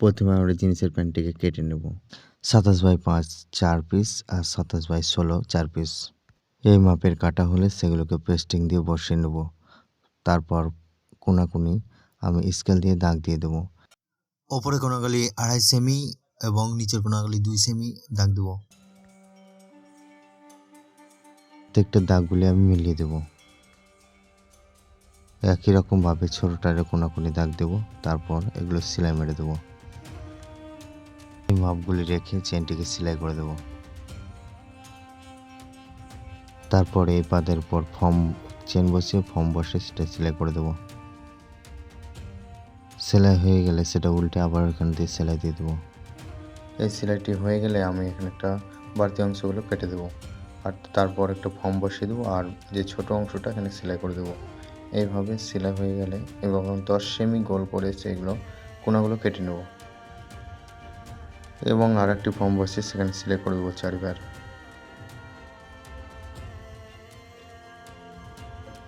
প্রথমে আমরা জিন্সের প্যান্টটিকে কেটে নেব। সাতাশ বাই পাঁচ, চার পিস আর সাতাশ বাই ষোলো, চার পিস এই মাপের কাটা হলে সেগুলোকে পেস্টিং দিয়ে বসিয়ে নেব। তারপর কোনাকুনি আমি স্কেল দিয়ে দাগ দিয়ে দেবো। ওপরে কোনাগুলি আড়াই সেমি এবং নিচের কোনাগুলি দুই সেমি দাগ দেবো। প্রত্যেকটা দাগগুলি আমি মিলিয়ে দেব। একই রকমভাবে ছোটোটারে কোনাকুনি দাগ দেব। তারপর এগুলো সেলাই মেরে দেবো। এই মাপগুলি রেখে চেনটিকে সেলাই করে দেব। তারপরে এই পাদের উপর ফর্ম চেন বসিয়ে ফর্ম বসে সেটা সেলাই করে দেবো। সেলাই হয়ে গেলে সেটা উল্টে আবার এখান দিয়ে সেলাই দিয়ে দেবো। এই সেলাইটি হয়ে গেলে আমি এখানে একটা বাড়তি অংশগুলো কেটে দেবো। আর তারপর একটা ফর্ম বসিয়ে দেবো আর যে ছোট অংশটা এখানে সেলাই করে দেবো। এইভাবে সেলাই হয়ে গেলে এবং দশ সেমি গোল করে সেগুলো কোনাগুলো কেটে নেব। এবং আর একটি ফর্ম বসিয়ে সেখানে সেলাই করে দেবো চারবার।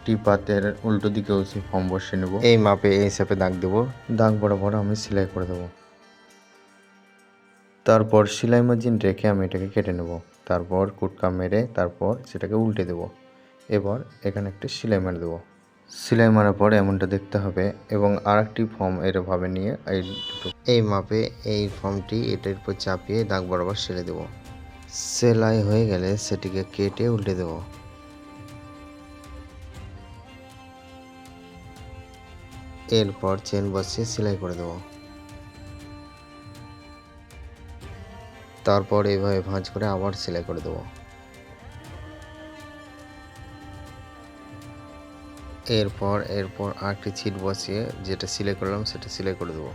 টি পাতের উল্টো দিকেও সেই ফর্ম বসিয়ে নেব। এই মাপে এই হিসাবে দাগ দেবো। দাগ বরাবর আমি সেলাই করে দেবো। তারপর সেলাই মার্জিন রেখে আমি এটাকে কেটে নেব। তারপর কুটকা মেরে তারপর সেটাকে উল্টে দেব। এবার এখানে একটা সেলাই মেরে দেবো। সেলাই মারার পর এমনটা দেখতে হবে এবং আরেকটি ফর্ম এরভাবে নিয়ে এই এই মাপে এই ফর্মটি এটার উপর চাপিয়ে দাগ বরাবর সেলাই দেবো। সেলাই হয়ে গেলে সেটিকে কেটে উল্টে দেবো। এরপর চেন বসিয়ে সেলাই করে দেবো। তারপর এভাবে ভাঁজ করে আবার সেলাই করে দেবো। এরপর এরপর আরেকটি ছিট বসিয়ে যেটা সেলাই করলাম, সেটা সেলাই করে দেবো।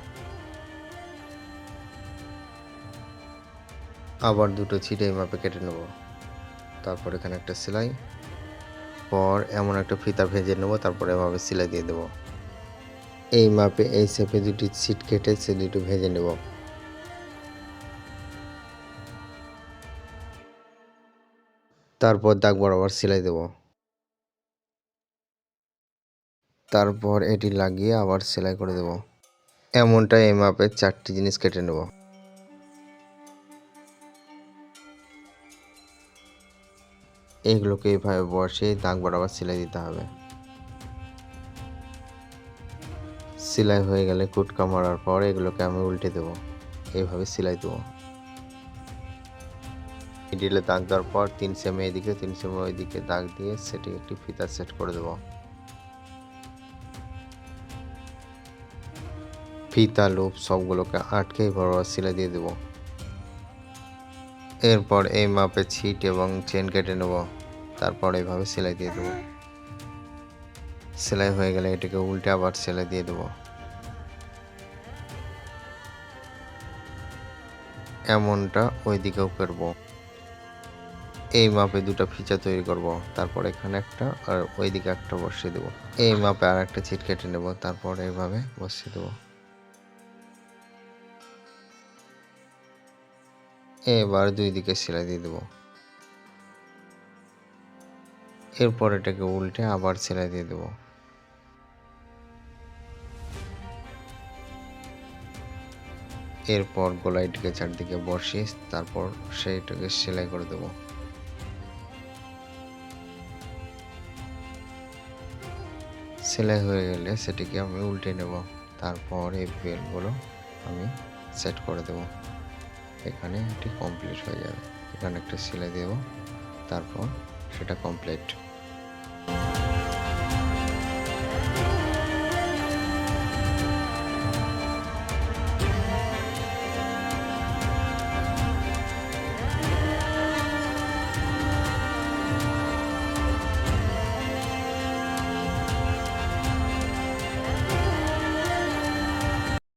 আবার দুটো ছিট এই মাপে কেটে নেব। তারপর এখানে একটা সেলাই। পর এমন একটা ফিতা ভেজে নেব, তারপর এভাবে সেলাই দিয়ে দেবো। এই মাপে, এই শেপে দুটি ছিট কেটে সে দুটো ভেজে নেব। তারপর দাগ বরাবর সেলাই দেব। তারপর এটি লাগিয়ে আবার সেলাই করে দেব। এমনটা এই মাপের চারটি জিনিস কেটে নেব। এইগুলোকে এইভাবে বসে দাগ বরাবর সেলাই দিতে হবে। সেলাই হয়ে গেলে কুটকা মারার পর এগুলোকে আমি উল্টে দেবো। এইভাবে সেলাই দেবো। মিডিলে দাগ দেওয়ার পর তিন সেমি এদিকে, তিন সেমি ওইদিকে দাগ দিয়ে সেটি একটি ফিতা সেট করে দেবো। ফিতা, লুপ সবগুলোকে আটকে বরাবর সেলাই দিয়ে দেবো। এরপর এই মাপে ছিট এবং চেন কেটে নেব। তারপর এইভাবে সেলাই দিয়ে দেবো। সেলাই হয়ে গেলে এটাকে উল্টে আবার সেলাই দিয়ে দেবো। এমনটা ওই দিকেও করব। এই মাপে দুটো ফিচা তৈরি করব। তারপর এখানে একটা আর ওই দিকে একটা বসিয়ে দেবো। এই মাপে আর একটা ছিট কেটে নেব। তারপর এইভাবে বসিয়ে দেবো। এবার দুই দিকে সেলাই দিয়ে দেবো। এরপর এটাকে উল্টে আবার সেলাই দিয়ে দেবো। এরপর গোলাইটিকে চারদিকে বসিয়ে তারপর সেইটাকে সেলাই করে দেবো। সেলাই হয়ে গেলে সেটিকে আমি উল্টে নেব। তারপর এই বেলগুলো আমি সেট করে দেব। এখানে এটি কমপ্লিট হয়ে যাবে। এখানে একটা সেলাই দেব তারপর সেটা কমপ্লিট